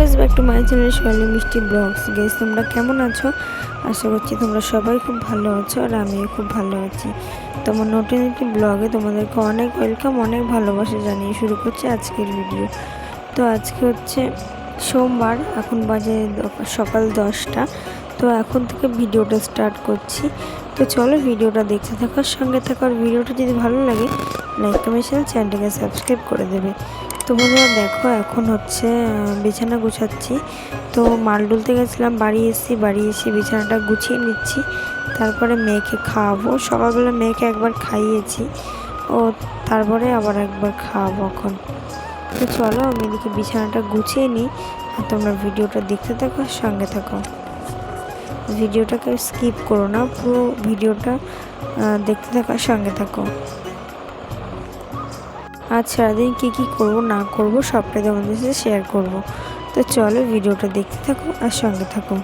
Guys back to my channel সোয়ালি মিষ্টি blogs guess তোমরা কেমন আছো? আশা করছি তোমরা সবাই খুব ভালো আছো আর আমিও খুব ভালো আছি। তোমার নতুন একটি ব্লগে তোমাদেরকে অনেক ওয়েলকাম অনেক ভালোবাসা জানিয়ে শুরু করছি আজকের ভিডিও তো আজকে হচ্ছে সোমবার, এখন বাজে সকাল দশটা। তো এখন থেকে ভিডিওটা স্টার্ট করছি। তো চলো ভিডিওটা দেখতে থাকার সঙ্গে থাকার ভিডিওটা যদি ভালো লাগে লাইক কমেন্ট চ্যানেলটাকে সাবস্ক্রাইব করে দেবে। তো বন্ধুরা দেখো, এখন হচ্ছে বিছানা গুছাচ্ছি। তো মাল ডুলতে গেছিলাম, বাড়ি এসেছি, বাড়ি এসে বিছানাটা গুছিয়ে নিচ্ছি। তারপরে মেয়েকে খাওয়াবো। সকালবেলা মেয়েকে একবার খাইয়েছি, ও তারপরে আবার একবার খাওয়াবো এখন। তো চলো, আমি এদিকে বিছানাটা গুছিয়ে নিই, আর তোমরা ভিডিওটা দেখতে থাকো সঙ্গে থাকো। ভিডিওটাকে স্কিপ করো না, পুরো ভিডিওটা দেখতে থাকো সঙ্গে থাকো। আজ সারাদিন কী কী করব, না করব সবটাই তোমাদের সাথে শেয়ার করব। তো চলো ভিডিওটা দেখতে থাকো আর সঙ্গে থাকো।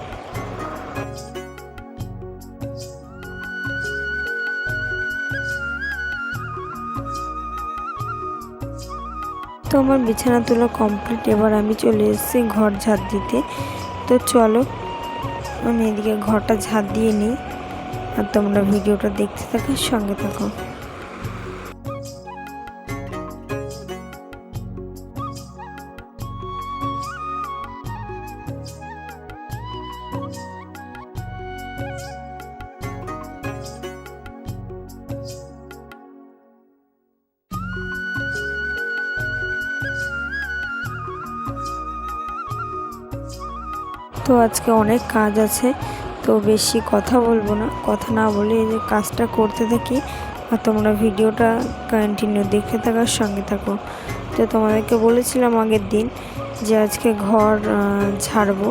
তো আমার বিছানা তোলা কমপ্লিট এবার আমি চলে এসেছি ঘর ঝাড় দিতে। তো চলো, আমি এদিকে ঘরটা ঝাড় দিয়ে নিই। আর তোমরা ভিডিওটা দেখতে থাকো সঙ্গে থাকো। তো আজকে অনেক কাজ আছে, তো বেশি কথা বলব না। কথা না বলে এই যে কাজটা করতে থাকি, আর তোমরা ভিডিওটা কন্টিনিউ দেখে থাকার সঙ্গে থাকো। তো তোমাদেরকে বলেছিলাম আগের দিন যে আজকে ঘর ঝাড়বো।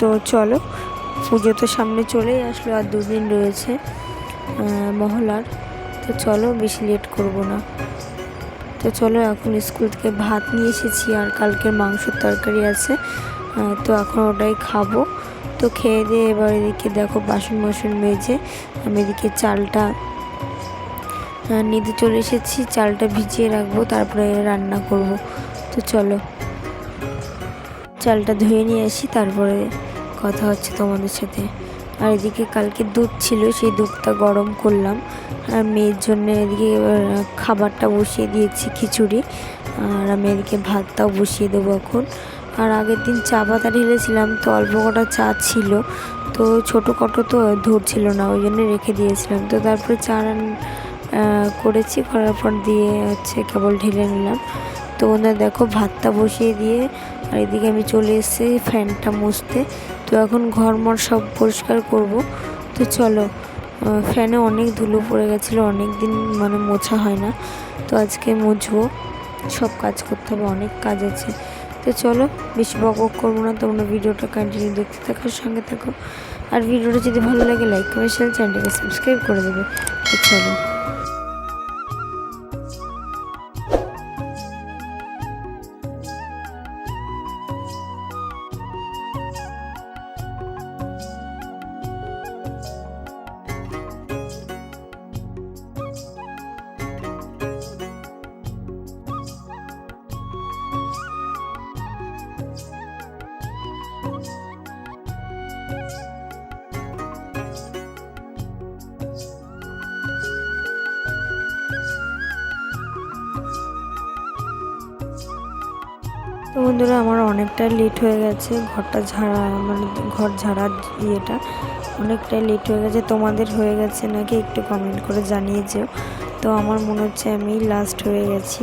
তো চলো, পুজো তো সামনে চলেই আসলো, আর দুদিন রয়েছে মহলার। তো চলো, বেশি লেট করব না। তো চলো, এখন স্কুল থেকে ভাত নিয়ে এসেছি, আর কালকের মাংসের তরকারি আছে। তো এখন ওটাই খাব। তো খেয়ে দিয়ে এবার এদিকে দেখো বাসন বাসন মেজে আমি এদিকে চালটা নিতে চলে এসেছি। চালটা ভিজিয়ে রাখব, তারপরে রান্না করব। তো চলো, চালটা ধুয়ে নিয়ে আসি, তারপরে কথা হচ্ছে তোমাদের সাথে। আর এদিকে কালকে দুধ ছিল, সেই দুধটা গরম করলাম। আর মেয়ের জন্য এদিকে খাবারটা বসিয়ে দিয়েছি খিচুড়ি। আর আমি এদিকে ভাতটাও বসিয়ে দেবো এখন। আর আগের দিন চা পাতা ঢেলেছিলাম, তো অল্প কটা চা ছিল। তো ছোটো কটো তো ধরছিল না, ওই জন্য রেখে দিয়েছিলাম। তো তারপরে চা করেছি, করার পর দিয়ে হচ্ছে কেবল ঢেলে নিলাম। তো ওনার দেখো ভাতটা বসিয়ে দিয়ে, আর এদিকে আমি চলে এসেছি ফ্যানটা মুছতে। তো এখন ঘরমর সব পরিষ্কার করব। তো চলো ফ্যানে অনেক ধুলো পড়ে গেছিল অনেক দিন মানে মোছা হয় না। তো আজকে মুছবো, সব কাজ করতে হবে, অনেক কাজ আছে। তো চলো, বেশি বকবক বক করব না, তোমরা ভিডিওটা কন্টিনিউ দেখতে থাকো, সঙ্গে থাকো। আর ভিডিওটা যদি ভালো লাগে লাইক কমেন্ট শেয়ার চ্যানেলটাকে সাবস্ক্রাইব করে দেবে। তো চলো। তো বন্ধুরা, আমার অনেকটা লেট হয়ে গেছে। ঘরটা ঝাড়া মানে ঘর ঝাড়ার ইয়েটা অনেকটাই লেট হয়ে গেছে। তোমাদের হয়ে গেছে নাকি একটু কমেন্ট করে জানিয়ে যেও। তো আমার মনে হচ্ছে আমি লাস্ট হয়ে গেছি।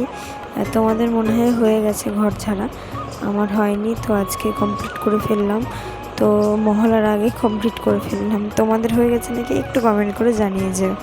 তোমাদের মনে হয় হয়ে গেছে ঘর ছাড়া আমার হয়নি, তো আজকে কমপ্লিট করে ফেললাম। তো মহলার আগে কমপ্লিট করে ফেললাম। তোমাদের হয়ে গেছে নাকি একটু কমেন্ট করে জানিয়ে যেও।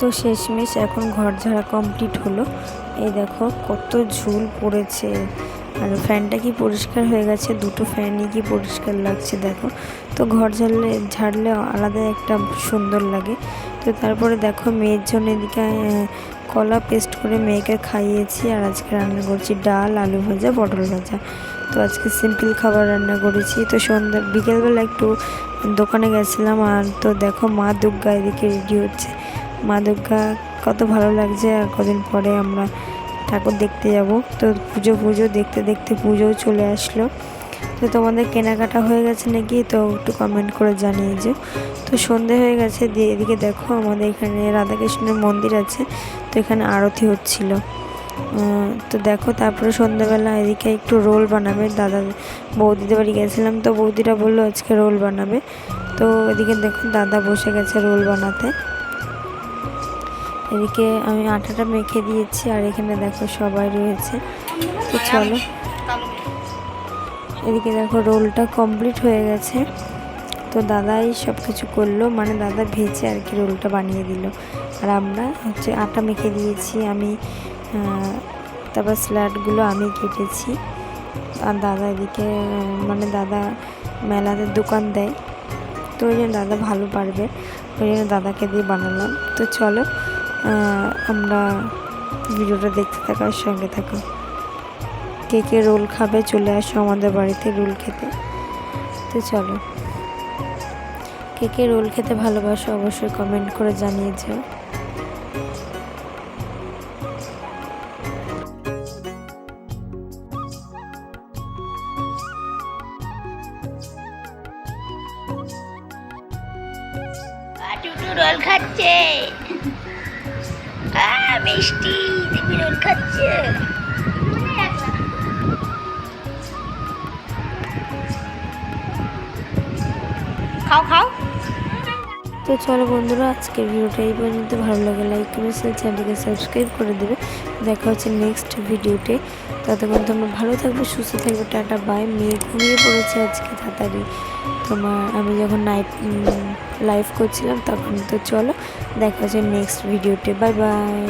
তো শেষমেশ এখন ঘর ঝাড়া কমপ্লিট হলো। এই দেখো কত ঝুল পড়েছে। আর ফ্যানটা কি পরিষ্কার হয়ে গেছে? দুটো ফ্যানই কি পরিষ্কার লাগছে দেখো। তো ঘর ঝাড়লে ঝাড়লে আলাদা একটা সুন্দর লাগে। তো তারপরে দেখো মেয়ের জন্য এদিকে কলা পেস্ট করে মেয়েকে খাইয়েছি। আর আজকে রান্না করছি ডাল, আলু ভাজা, পটল ভাজা। তো আজকে সিম্পল খাবার রান্না করেছি। তো সন্ধ্যা, বিকেলবেলা একটু দোকানে গেছিলাম আর তো দেখো মা দুর্গা এদিকে রেডি হচ্ছে। মা দুর্গা কত ভালো লাগছে, আর কদিন পরে আমরা ঠাকুর দেখতে যাব। তো পুজো পুজো, দেখতে দেখতে পুজোও চলে আসলো। তো তোমাদের কেনাকাটা হয়ে গেছে নাকি? তো একটু কমেন্ট করে জানিয়ে যে তো সন্ধে হয়ে গেছে, দিয়ে এদিকে দেখো আমাদের এখানে রাধাকৃষ্ণের মন্দির আছে, তো এখানে আরতি হচ্ছিল। তো দেখো তারপরে সন্ধ্যাবেলা এদিকে একটু রোল বানাবে। দাদা, বৌদিদের বাড়ি গেছিলাম তো বৌদিরা বলল আজকে রোল বানাবে। তো এদিকে দেখো দাদা বসে গেছে রোল বানাতে। এদিকে আমি আটাটা মেখে দিয়েছি আর এখানে দেখো সবাই রয়েছে। তো চলো। এদিকে দেখো রোলটা কমপ্লিট হয়ে গেছে। তো দাদাই সব কিছু করল মানে দাদা ভেজে আর কি রোলটা বানিয়ে দিল। আর আমরা হচ্ছে আটা মেখে দিয়েছি, আমি তারপর স্যালাডগুলো আমি কেটেছি। আর দাদা এদিকে মানে দাদা মেলাতে দোকান দেয়। তো ওই জন্য দাদা ভালো পারবে, ওই জন্য দাদাকে দিয়ে বানালাম। তো চলো আমরা ভিডিওটা দেখতে থাকো আর সঙ্গে থাকো। কে কে রোল খাবে চলে আসো আমাদের বাড়িতে রোল খেতে। তো চলো। কে কে রোল খেতে ভালোবাসো অবশ্যই কমেন্ট করে জানিয়ে যাও। রোল খাচ্ছে। মিষ্টি দেখবি রোল খাচ্ছে খাও খাও। তো চলো বন্ধুরা আজকের ভিডিওটা এই পর্যন্ত। ভালো লাগে লাইক করে চ্যানেলকে সাবস্ক্রাইব করে দেবে। দেখা হচ্ছে নেক্সট ভিডিওতে ততক্ষণ তোমরা ভালো থাকবে সুস্থ থাকবে। টাটা বাই মেয়ে ঘুমিয়ে পড়েছে আজকে তাড়াতাড়ি। তোমার আমি যখন নাইট লাইভ করছিলাম তখন তো চলো, দেখা হচ্ছে নেক্সট ভিডিওতে বাই বাই